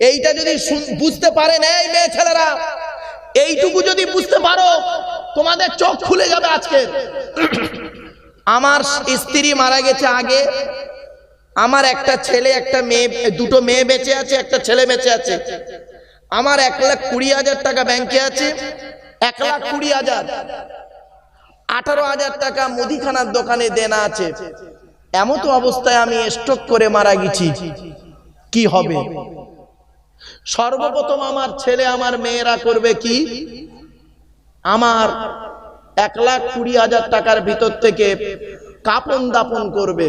এইটা যদি বুঝতে পারেন এই মেয়ে ছেলেরা, এইটুকু যদি বুঝতে পারো, তোমাদের চোখ খুলে যাবে আজকে। আমার স্ত্রী মারা গেছে আগে, আমার একটা ছেলে, একটা মেয়ে, দুটো মেয়ে বেঁচে আছে, একটা ছেলে বেঁচে আছে। আমার এক লাখ কুড়ি হাজার টাকা ব্যাংকে আছে, এক লাখ কুড়ি হাজার। আঠারো হাজার টাকা মুদিখানার দোকানে দেনা আছে। এমন তো অবস্থায় আমি স্ট্রোক করে মারা গেছি। কি হবে? সর্বপ্রথম আমার ছেলে, আমার মেয়েরা করবে কি? আমার এক লাখ কুড়ি হাজার টাকার ভিতর থেকে কাপন দাপন করবে।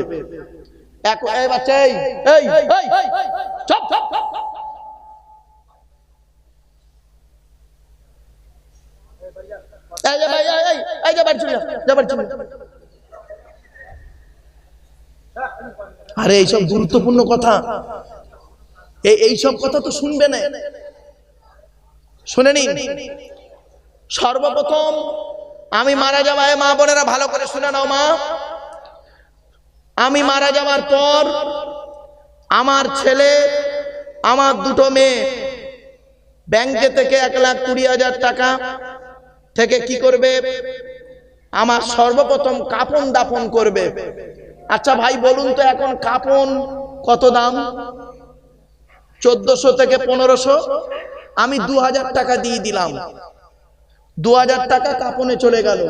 আরে, এইসব গুরুত্বপূর্ণ কথা। এই এইসব কথা তো শুনবে না। শুনে নিন। সর্বপ্রথম আমি মারা যাওয়ায় মা বোনেরা ভালো করে শুনে নাও মা। আমি মারা যাওয়ার পর আমার ছেলে, আমার দুটো মেয়ে ব্যাংকে থেকে এক লাখ কুড়ি হাজার টাকা থেকে কি করবে? আমার সর্বপ্রথম কাপন দাপন করবে। আচ্ছা ভাই, বলুন তো এখন কাপন কত দাম? চোদ্দশো থেকে পনেরোশো, আমি দু হাজার টাকা দিয়ে দিলাম। দু হাজার টাকা কাপনে চলে গেল।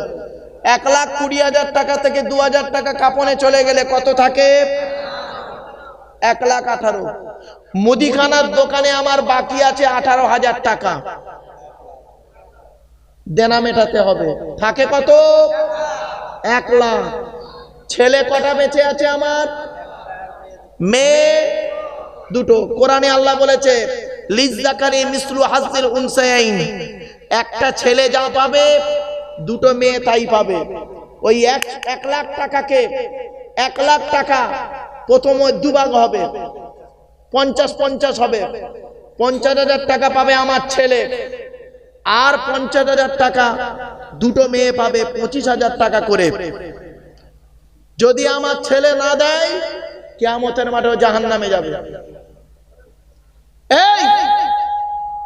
এক লাখ কুড়ি হাজার টাকা থেকে দু হাজার টাকা কাপনে চলে গেলে কত থাকে? এক লাখ আঠারো। মুদিখানার দোকানে আমার বাকি আছে আঠারো হাজার টাকা। দেনা মেটাতে হবে। থাকে কত? এক লাখ। ছেলে কটা বেঁচে আছে আমার? মেয়ে দুটো কোরআনে আল্লাহ বলেছে লিজাকারি মিসলু হাসিল উনসাইন, একটা ছেলে যা পাবে, দুটো মেয়ে তাই পাবে। ওই এক এক লাখ টাকাকে, এক লাখ টাকা প্রথম দুভাগ হবে, পঞ্চাশ পঞ্চাশ হবে। পঞ্চাশ হাজার টাকা পাবে আমার ছেলে, আর পঞ্চাশ হাজার টাকা দুটো মেয়ে পাবে, পঁচিশ হাজার টাকা করে। যদি আমার ছেলে না দেয়, কেয়ামতের মাঠে জাহান নামে যাবে। এই,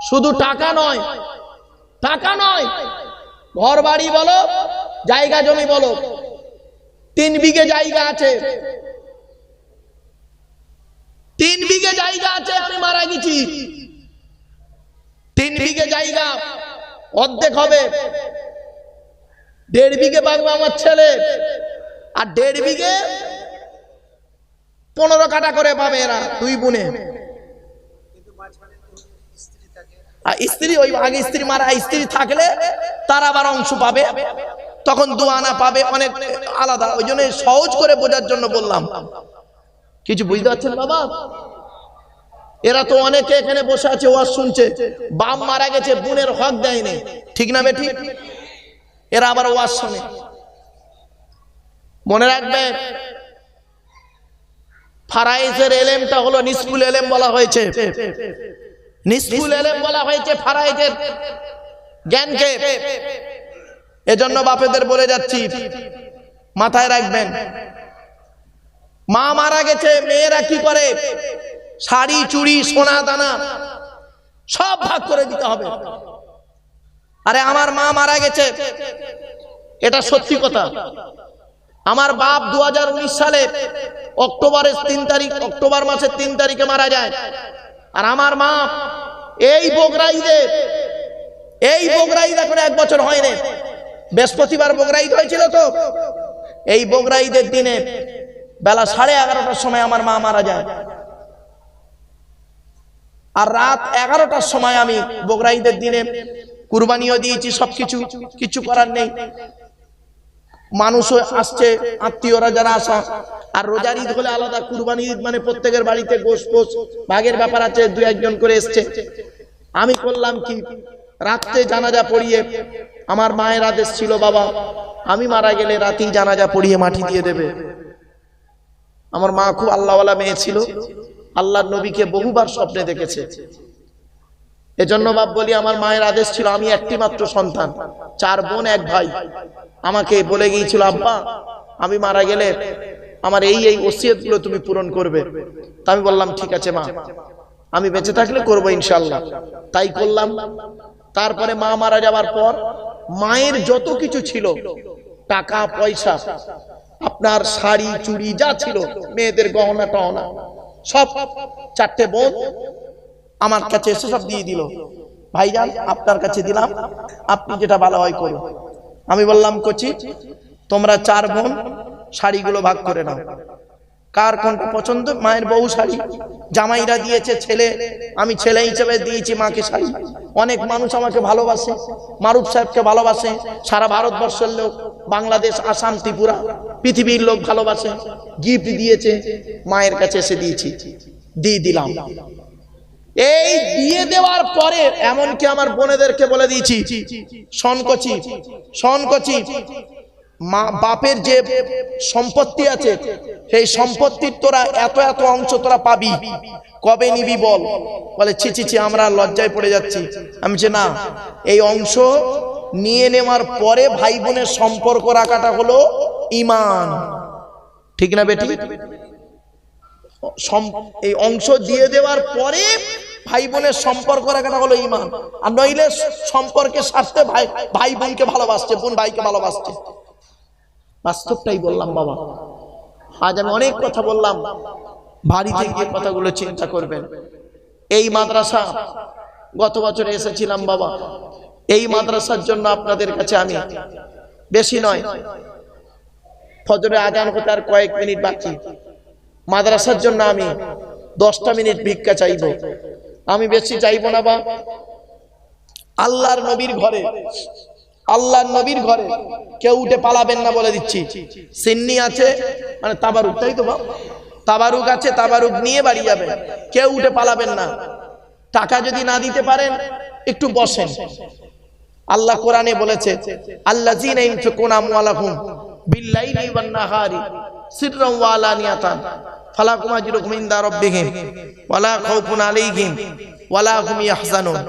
শুধু টাকা নয় টাকা নয় ঘর বাড়ি বলো, জায়গা জমি বলো, তিন বিঘে জায়গা আছে। তিন বিঘে জায়গা আছে আমি মারা গেছি। তিন বিঘে জায়গা, অর্ধেক হবে। দেড় বিঘে বাগবে আমার ছেলে, আর দেড় বিঘে পনেরো কাটা করে পাবে এরা, দুই বোনে। আর স্ত্রী ওই আগে স্ত্রী মারা স্ত্রী থাকলে তার আবার অংশ পাবে। তখন দু আনা পাবে, অনেক আলাদা। ওই জন্য সহজ করে বোঝার জন্য বললাম। কিছু বুঝতে পারছেন বাবা? এরা তো অনেকে এখানে বসে আছে, ওয়াজ শুনছে। বাপ মারা গেছে, বোনের হক দেয়নি। ঠিক না বেটি এরা আবার ওয়াজ শোনে। মনে রাখবে, ফারাইজের এলেমটা হলো নিসফুল এলেম বলা হয়েছে। নিসফুল এলেম বলা হয়েছে ফারাইজের জ্ঞানকে। এজন্য বাপেদের বলে যাচ্ছি, মাথায় রাখবেন। মা মারা গেছে, মেয়েরা কি করে? শাড়ি, চুড়ি, সোনা, দানা সব ভাগ করে দিতে হবে। আরে আমার মা মারা গেছে, এটা সত্যি কথা। আমার বাপ দু হাজার উনিশ সালে অক্টোবরের তিন তারিখ, অক্টোবর মাসের তিন তারিখে মারা যায়। আর আমার মা, এই বগরাইদে, এই বগরাইদ এখন এক বছর হয়নি। বৃহস্পতিবার বগরাইদ হয়েছিল তো। এই বগরাইদের দিনে বেলা সাড়ে এগারোটার সময় আমার মা মারা যায়। আর রাত এগারোটার সময় আমি বগরাইদের দিনে কুরবানিও দিয়েছি, সবকিছু। কিছু করার নেই। মানুষও আসছে আত্মীয়রা যারা আসা। আর রোজার ঈদ হলে আলাদা কুরবানি ঈদ মানে প্রত্যেকের বাড়িতে গোস পোস ভাগের ব্যাপার আছে দু একজন করে এসছে। আমি করলাম কি রাত্রে জানাজা পড়িয়ে আমার মায়ের আদেশ ছিল বাবা আমি মারা গেলে রাতেই জানাজা পড়িয়ে মাটি দিয়ে দেবে। আমার মা খুব আল্লাহওয়ালা মেয়ে ছিল। আল্লাহর নবীকে বহুবার স্বপ্নে দেখেছে। এজন্য বাপ বলি, আমার মায়ের আদেশ ছিল, আমি একটি মাত্র সন্তান, চার বোন, এক ভাই। আমাকে বলে গিয়েছিল, আব্বা, আমি মারা গেলে আমার এই এই ওসিয়তগুলো তুমি পূরণ করবে। তা আমি বললাম, ঠিক আছে, মা, আমি বেঁচে থাকলে করব ইনশাল্লাহ তাই করলাম। তারপরে মা মারা যাওয়ার পর মায়ের যত কিছু ছিল, টাকা, পয়সা, আপনার শাড়ি, চুড়ি, যা ছিল, মেয়েদের গহনা টহনা, সব চারটে বোন আমার কাছে এসে সব দিয়ে দিল। ভাইজান, আপনার কাছে দিলাম। আপনি যেটা ভালো হয় করুন। আমি বললাম, কচি, তোমরা চার বোন, শাড়িগুলো ভাগ করে নাও। কার কোনটা পছন্দ? মায়ের বউ শাড়ি। জামাইরা দিয়েছে ছেলে। আমি ছেলে হিসেবে দিয়েছি মাকে শাড়ি। অনেক মানুষ আমাকে ভালোবাসে। মারুফ সাহেবকে ভালোবাসে। সারা ভারতবর্ষের লোক, বাংলাদেশ, আসাম, ত্রিপুরা, পৃথিবীর লোক ভালোবাসে। গিফট দিয়েছে। মায়ের কাছে এসে দিয়েছি। দিয়ে দিলাম। এই দিয়ে দেওয়ার পরে এমনকি আমার বোনেদেরকে বলে দিয়েছি সনকচি সনকচি মা বাপের যে সম্পত্তি আছে, সেই সম্পত্তির তোরা এত এত অংশ তোরা পাবি, কবে নিবি বল? বলে, ছি ছি ছি, আমরা লজ্জায় পড়ে যাচ্ছি। আমি যে না, এই অংশ নিয়ে নেওয়ার পরে ভাই বোনের সম্পর্ক রাখাটা হলো ইমান। ঠিক না বেটি? এই অংশ দিয়ে দেওয়ার পরে ভাই বোনের সম্পর্ক রাখাটা হলো ইমান। আর নইলে সম্পর্কের স্বার্থে ভাই ভাই বোনকে ভালোবাসছে, বোন ভাইকে ভালোবাসছে। বাস্তবটাই বললাম বাবা। আজ আমি অনেক কথা বললাম। বাড়িতে গিয়ে কথাগুলো চিন্তা করবেন। এই মাদ্রাসা, গত বছর এসেছিলাম বাবা। এই মাদ্রাসার জন্য আপনাদের কাছে আমি বেশি নয়। ফজরে আজান হতে আর কয়েক মিনিট বাকি। মাদ্রাসার জন্য আমি দশটা মিনিট ভিক্ষা চাইব। আমি বেশি চাইব না বা আল্লাহর নবীর ঘরে, আল্লাহর নবীর ঘরে কেউ উঠে পালাবেন না বলে দিচ্ছি। সিন্নি আছে মানে তাবারুক, তাই তো তাবারুক আছে, তাবারুক নিয়ে বাড়ি যাবেন কেউ উঠে পালাবেন না। টাকা যদি না দিতে পারেন, একটু বসেন। আল্লাহ কোরআনে বলেছে আল্লাহ জিনা ইনফিকুনা আমওয়ালাহুম বিল্লাইলি ওয়ান নাহারি সিররাম ওয়া আলানিয়াতান। ফালাকুম আজরুকুম ইনদা রাব্বিহিম, ওয়ালা খাউফুন আলাইহিম, ওয়ালা হুম ইয়াহজানুন।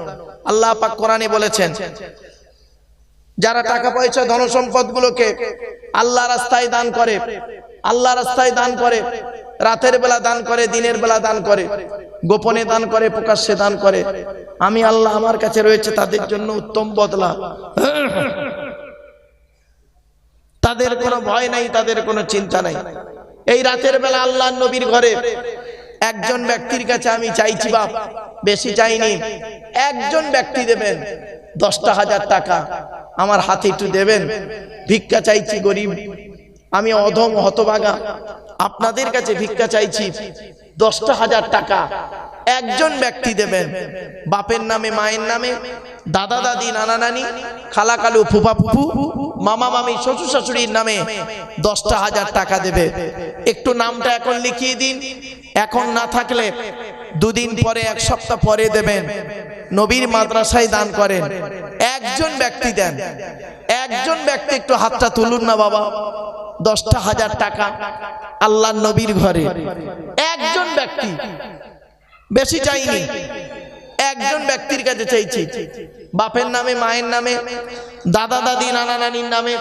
আল্লাহ পাক কোরআনে বলেছেন, যারা টাকা পয়সা ধন সম্পদ গুলোকে আল্লাহ রাস্তায় দান করে আল্লাহ রাস্তায় দান করে, রাতের বেলা দান করে, দিনের বেলা দান করে, গোপনে দান করে, প্রকাশ্যে দান করে, আমি আল্লাহ আমার কাছে রয়েছে, তাদের জন্য উত্তম বদলা। তাদের কোনো ভয় নাই, তাদের কোনো চিন্তা নাই। এই রাতের বেলা আল্লাহ নবীর ঘরে একজন ব্যক্তির কাছে আমি চাইছি, বাপ, বেশি চাইনি। একজন ব্যক্তি দেবেন, দশটা হাজার টাকা আমার হাতে একটু দেবেন। ভিক্ষা চাইছি, গরিব। আমি অধম হতবাগা আপনাদের কাছে ভিক্ষা চাইছি, দশটা হাজার টাকা একজন ব্যক্তি দেবেন। বাপের নামে, মায়ের নামে, দাদা, দাদি, নানা, নানি, খালা, কালু, ফুফা, ফুফু, মামা, মামি, শ্বশুর, শাশুড়ির নামে দশটা হাজার টাকা দেবে। একটু নামটা এখন লিখিয়ে দিন। এখন না থাকলে দুদিন পরে, এক সপ্তাহ পরে দেবেন। নবীর মাদ্রাসায় দান করেন। একজন ব্যক্তি দেন। একজন ব্যক্তি একটু হাতটা তুলুন না বাবা। দশটা হাজার টাকা আল্লাহ নবীর ঘরে। একজন ব্যক্তি বেশি চাইনি। একজন ব্যক্তির কাছে চাইছি। বাপের নামে মায়ের নামে দাদা দাদি নানা নানির নামে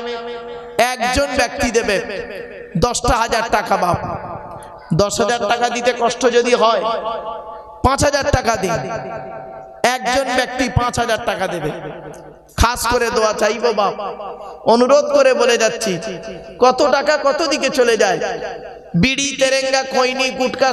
একজন ব্যক্তি দেবে। দশটা হাজার টাকা বাপ। দশ হাজার টাকা দিতে কষ্ট যদি হয় পাঁচ হাজার টাকা দিন। একজন ব্যক্তি পাঁচ হাজার টাকা দেবে। খাস করে দোয়া চাইব বাপ। অনুরোধ করে বলে যাচ্ছি কত টাকা কত দিকে চলে যায়? বিড়ি তেরেঙ্গা খৈনি গুটকা